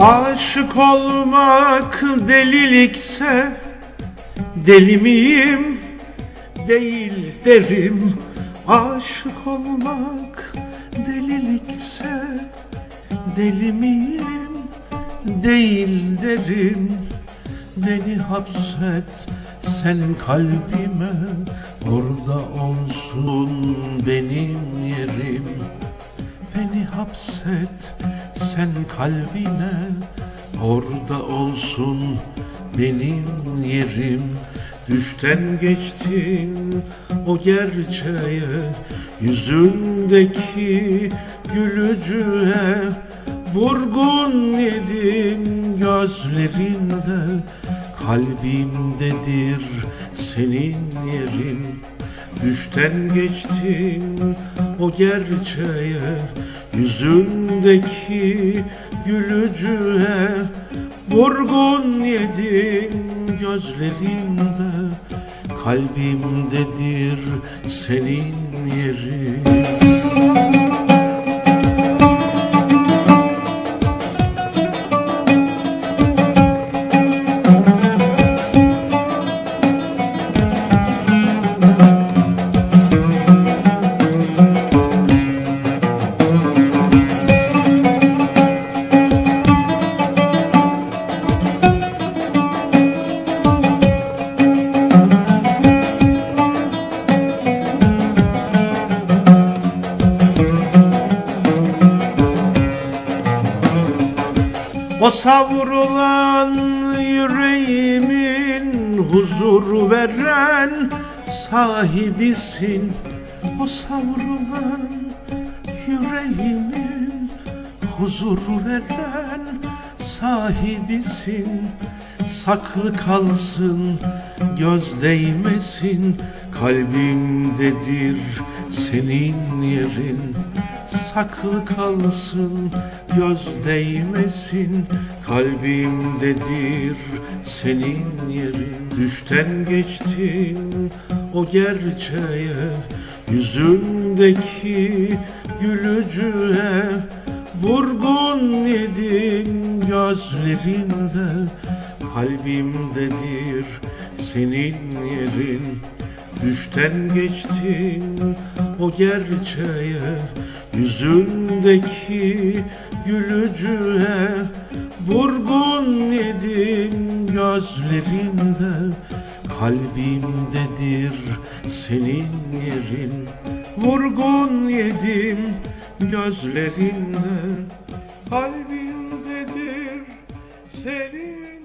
Aşık olmak delilikse Deli miyim? Değil derim Aşık olmak delilikse Deli miyim? Değil derim Beni hapset sen kalbime Orada olsun benim yerim Beni hapset sen kalbine Orada olsun benim yerim. Düşten geçtin o gerçeğe Yüzündeki gülücüğe. Vurgun yedim gözlerinde Kalbimdedir senin yerin. Düşten geçtin o gerçeğe Yüzündeki gülücüğe Vurgun yedin gözlerinde. Kalbimdedir senin yerin O savrulan yüreğimin huzur veren sahibisin. O savrulan yüreğimin huzur veren sahibisin. Saklı kalsın göz değmesin. Kalbimdedir senin yerin saklı kalsın Göz değmesin. Kalbimdedir senin yerin. Düşten geçtin o gerçeğe Yüzündeki gülücüğe. Vurgun yedim gözlerinde Kalbimdedir senin yerin. Düşten geçtin o gerçeğe Yüzündeki gülücüğe vurgun edim gözlerimde Kalbimdedir senin yerin. Vurgun yedim gözlerimde Kalbimdedir senin